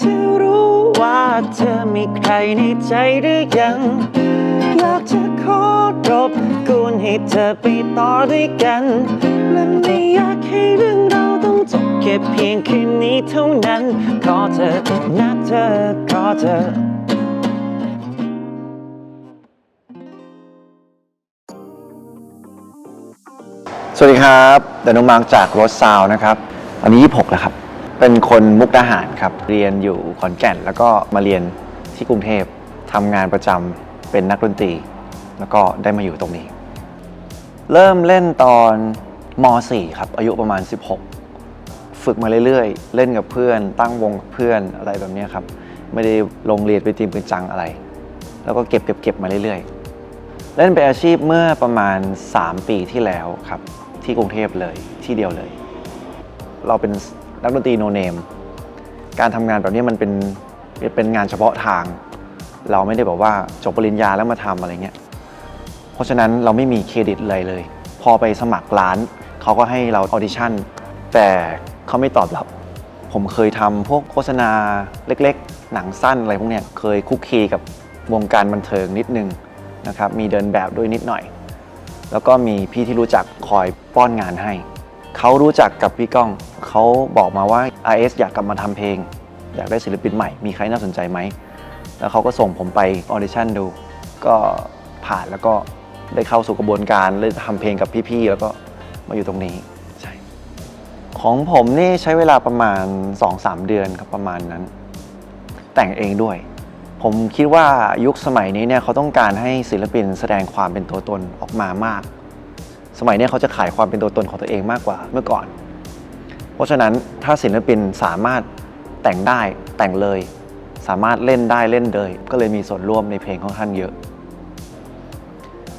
จะรู้ว่าเธอมีใครในใจหรือยัง อยากจะขอรบกวนให้เธอไปต่อด้วยกัน และไม่อยากให้เรื่องเราต้องจบแค่เพียงคืนนี้เท่านั้น ขอเธอนะเธอ ขอเธอสวัสดีครับเดนุมังจากรถซาวนะครับ อันนี้ 26 แล้วครับ เป็นคนมุกดาหารครับ เรียนอยู่ขอนแก่น แล้วก็มาเรียนที่กรุงเทพทำงานประจำเป็นนักดนตรี แล้วก็ได้มาอยู่ตรงนี้ เริ่มเล่นตอนม .4 ครับ อายุประมาณ 16 ฝึกมาเรื่อยๆ เล่นกับเพื่อน ตั้งวงกับเพื่อนอะไรแบบนี้ครับ ไม่ได้ลงเรียนไปจริงเป็นจังอะไร แล้วก็เก็บเก็บเก็บมาเรื่อยๆ เล่นเป็นอาชีพเมื่อประมาณ 3 ปีที่แล้วครับ ที่กรุงเทพเลยที่เดียวเลย เราเป็น นักดนตรีโนเนม การทำงานแบบนี้มันเป็นเป็นงานเฉพาะทาง เราไม่ได้แบบว่าจบปริญญาแล้วมาทำอะไรเงี้ย เพราะฉะนั้นเราไม่มีเครดิตอะไรเลย พอไปสมัครร้าน เขาก็ให้เราออดิชั่น แต่เขาไม่ตอบรับ ผมเคยทำพวกโฆษณาเล็กๆ หนังสั้นอะไรพวกเนี้ย เคยคุกคีกับวงการบันเทิงนิดนึงนะครับ มีเดินแบบด้วยนิดหน่อย แล้วก็มีพี่ที่รู้จักคอยป้อนงานให้ เขารู้จักกับพี่ก้อง เขาบอกมาว่า RS อยากกลับมาทำเพลง อยากได้ศิลปินใหม่ มีใครน่าสนใจไหม แล้วเขาก็ส่งผมไปออดิชั่นดู ก็ผ่านแล้วก็ได้เข้าสู่กระบวนการเลยทำเพลงกับพี่ๆ แล้วก็มาอยู่ตรงนี้ ใช่ ของผมนี่ใช้เวลาประมาณ 2-3 เดือนครับประมาณนั้น แต่งเองด้วย ผมคิดว่ายุคสมัยนี้เนี่ยเขาต้องการให้ศิลปินแสดงความเป็นตัวตนออกมามาก สมัยนี้เขาจะขายความเป็นตัวตนของตัวเองมากกว่าเมื่อก่อน เพราะฉะนั้นถ้าศิลปินสามารถแต่งได้แต่งเลย สามารถเล่นได้เล่นเลย ก็เลยมีส่วนร่วมในเพลงค่อนข้างเยอะ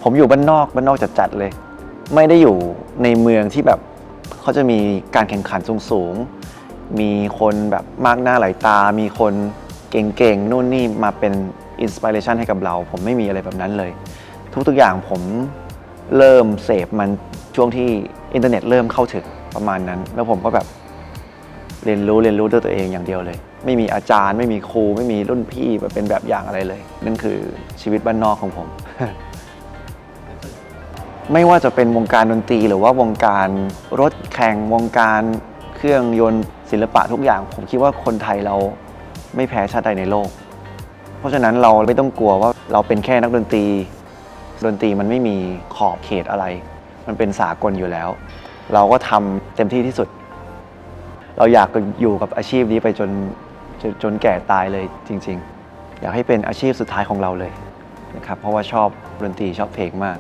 ผมอยู่บ้านนอกบ้านนอกจัดๆเลย ไม่ได้อยู่ในเมืองที่แบบเขาจะมีการแข่งขันสูงๆมีคนแบบมากหน้าหลายตา มีคนเก่งๆนู่นนี่มาเป็นอินสปิเรชันให้กับเรา ผมไม่มีอะไรแบบนั้นเลย ทุกๆอย่างผม เริ่มเสพมันช่วงที่อินเทอร์เน็ตเริ่มเข้าถึงประมาณนั้น แล้วผมก็แบบเรียนรู้เรียนรู้ด้วยตัวเองอย่างเดียวเลย ไม่มีอาจารย์ ไม่มีครู ไม่มีรุ่นพี่มาเป็นแบบอย่างอะไรเลย นั่นคือชีวิตบ้านนอกของผม ไม่ว่าจะเป็นวงการดนตรีหรือว่าวงการรถแข่งวงการเครื่องยนต์ศิลปะทุกอย่าง ผมคิดว่าคนไทยเราไม่แพ้ชาติใดในโลก เพราะฉะนั้นเราไม่ต้องกลัวว่าเราเป็นแค่นักดนตรี ดนตรีมันไม่มีขอบเขตอะไร มันเป็นสากลอยู่แล้ว เราก็ทำเต็มที่ที่สุด เราอยากอยู่กับอาชีพนี้ไปจนจนจนแก่ตายเลยจริง ๆ อยากให้เป็นอาชีพสุดท้ายของเราเลยนะครับเพราะว่าชอบดนตรีชอบเพลงมาก